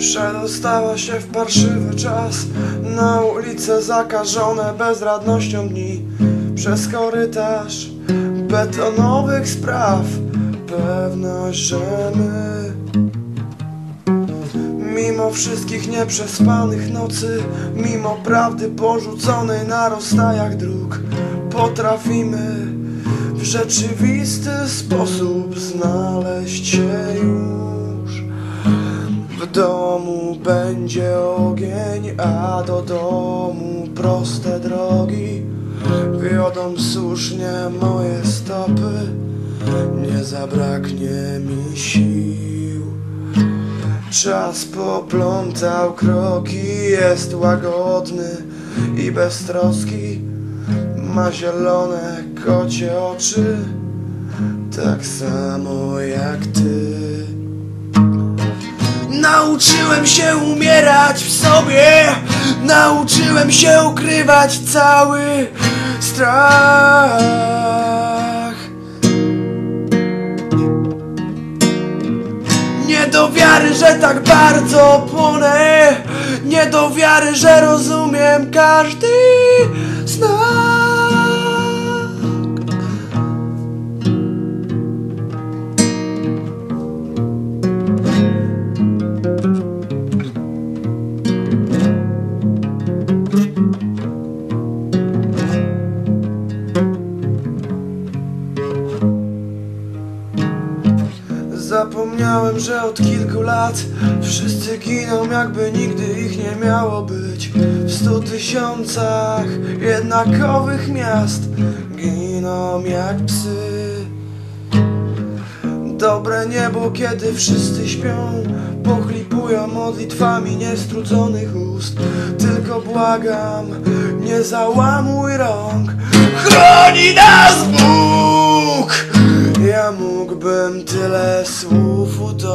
Przedostała się w parszywy czas. Na ulice zakażone bezradnością dni. Przez korytarz betonowych spraw. Pewność, że my Mimo wszystkich nieprzespanych nocy Mimo prawdy porzuconej na rozstajach dróg Potrafimy w rzeczywisty sposób znaleźć się już W domu będzie ogień, a do domu proste drogi. Wiodą słusznie moje stopy Nie zabraknie mi sił. Czas poplątał kroki, jest łagodny i beztroski Ma zielone kocie oczy, tak samo jak ty Nauczyłem się umierać w sobie. Nauczyłem się ukrywać cały strach. Nie do wiary, że tak bardzo płonę. Nie do wiary, że rozumiem każdy znak Że od kilku lat Wszyscy giną jakby nigdy ich nie miało być. W stu tysiącach jednakowych miast Giną jak psy. Dobre niebo, kiedy wszyscy śpią Pochlipują modlitwami niestrudzonych ust. Tylko błagam, nie załamuj rąk. Chroni nas Bóg! Ja mógłbym tyle słów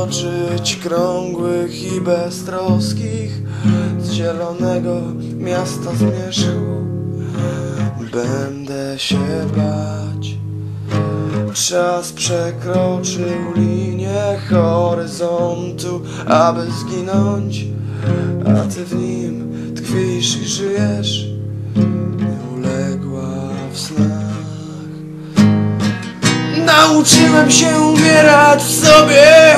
utoczyć Krągłych i beztroskich Z zielonego miasta zmierzchu. Będę się bać. Czas przekroczył linię horyzontu Aby zginąć. A ty w nim tkwisz i żyjesz Nie uległa w snach. Nauczyłem się umierać w sobie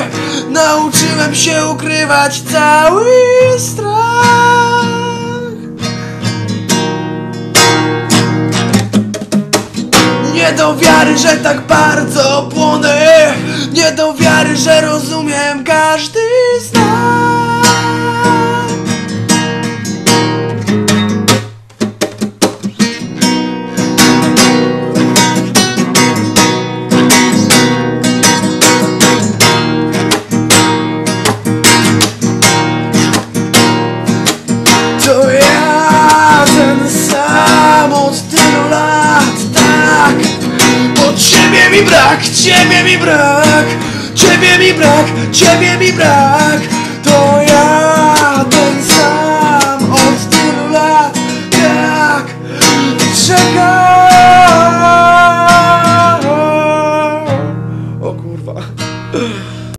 Nauczyłem się ukrywać cały strach. Nie do wiary, że tak bardzo mi brak, ciebie mi brak Ciebie mi brak, ciebie mi brak. To ja